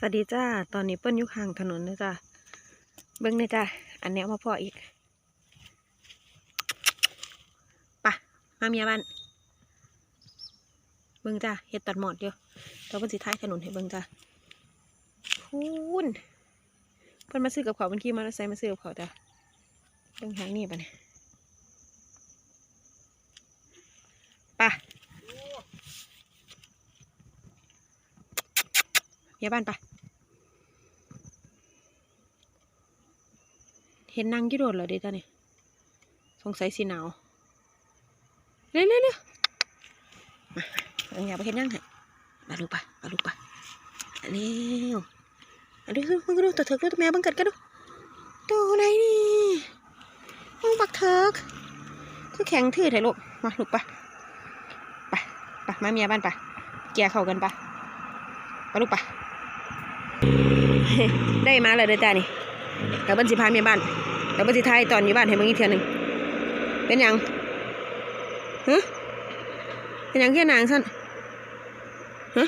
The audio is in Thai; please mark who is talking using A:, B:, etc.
A: สวัสดีจ้า ตอนนี้เปิ้ลยู่ข้างถนนนะจ้าเบิ้งเลยจ้าอันนี้มาพ่ออีกปะมาเมียบ้าน เบิ้งจ้าเห็ดตัดหมอดเดียวเราเป็นสิท้ายถนนให้เบิ้งจ้าพูนเพิ่นมาซื้อกับเขาวเพิ่นขี่มอเตอร์ไซค์มาซื้อกับเขาจ้าเบิ้งทางนี้ปะเนี่ยปะเมียบ้านไปะ ห็นนางกี่โดดเหรอเดี๋ยวจ้าเนี่ยสงสัยสีหนาวเร็วเร็วเร็วมาเอย่าไปเห็นนั่งให้มาลูกปะมาลูกปะเร็วอันนี้คือมึงก็ดูตัวเถิกดูตัวแม่บังเกัดกันดูตัวอะไรนี่มึงบักเถิกคือแข็งทื่อไถลูกมาลูกปะไปไปมาเมียบ้านปะเกียร์เข้ากันปะไปลูกปะได้มาเลยเด้อจ้านี่ แล้วบันสิพาเมียบ้านแล้วบันสิทยตอนอยู่บ้านให้มึงอีกเทียนหนึ่งเป็นยังฮะเป็นยังแค่นางสั้นฮะ